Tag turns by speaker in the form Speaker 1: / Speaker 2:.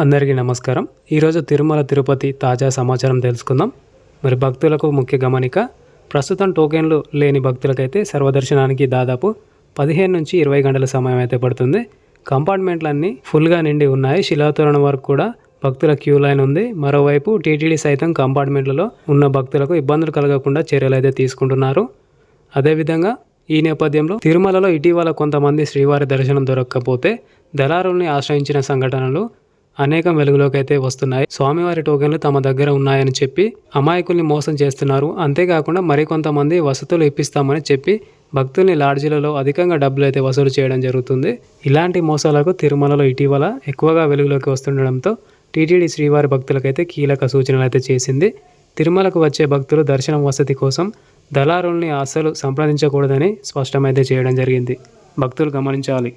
Speaker 1: అందరికీ నమస్కారం. ఈరోజు తిరుమల తిరుపతి తాజా సమాచారం తెలుసుకుందాం. మరి భక్తులకు ముఖ్య గమనిక ప్రస్తుతం టోకెన్లు లేని భక్తులకైతే సర్వదర్శనానికి దాదాపు పదిహేను నుంచి ఇరవై గంటల సమయం అయితే పడుతుంది. కంపార్ట్మెంట్లన్నీ ఫుల్గా నిండి ఉన్నాయి. శిలాతోరణం వరకు కూడా భక్తుల క్యూ లైన్ ఉంది. మరోవైపు టీటీడీ సైతం కంపార్ట్మెంట్లలో ఉన్న భక్తులకు ఇబ్బందులు కలగకుండా చర్యలు అయితే తీసుకుంటున్నారు. అదేవిధంగా ఈ నేపథ్యంలో తిరుమలలో ఇటీవల కొంతమంది శ్రీవారి దర్శనం దొరకకపోతే దళారుల్ని ఆశ్రయించిన సంఘటనలు అనేకం వెలుగులోకి అయితే వస్తున్నాయి. స్వామివారి టోకెన్లు తమ దగ్గర ఉన్నాయని చెప్పి అమాయకుల్ని మోసం చేస్తున్నారు. అంతేకాకుండా మరికొంతమంది వసతులు ఇప్పిస్తామని చెప్పి భక్తుల్ని లాడ్జీలలో అధికంగా డబ్బులు అయితే వసూలు చేయడం జరుగుతుంది. ఇలాంటి మోసాలకు తిరుమలలో ఇటీవల ఎక్కువగా వెలుగులోకి వస్తుండడంతో టీటీడీ శ్రీవారి భక్తులకైతే కీలక సూచనలు అయితే చేసింది. తిరుమలకు వచ్చే భక్తులు దర్శనం వసతి కోసం దళారుల్ని అసలు సంప్రదించకూడదని స్పష్టమైతే చేయడం జరిగింది. భక్తులు గమనించాలి.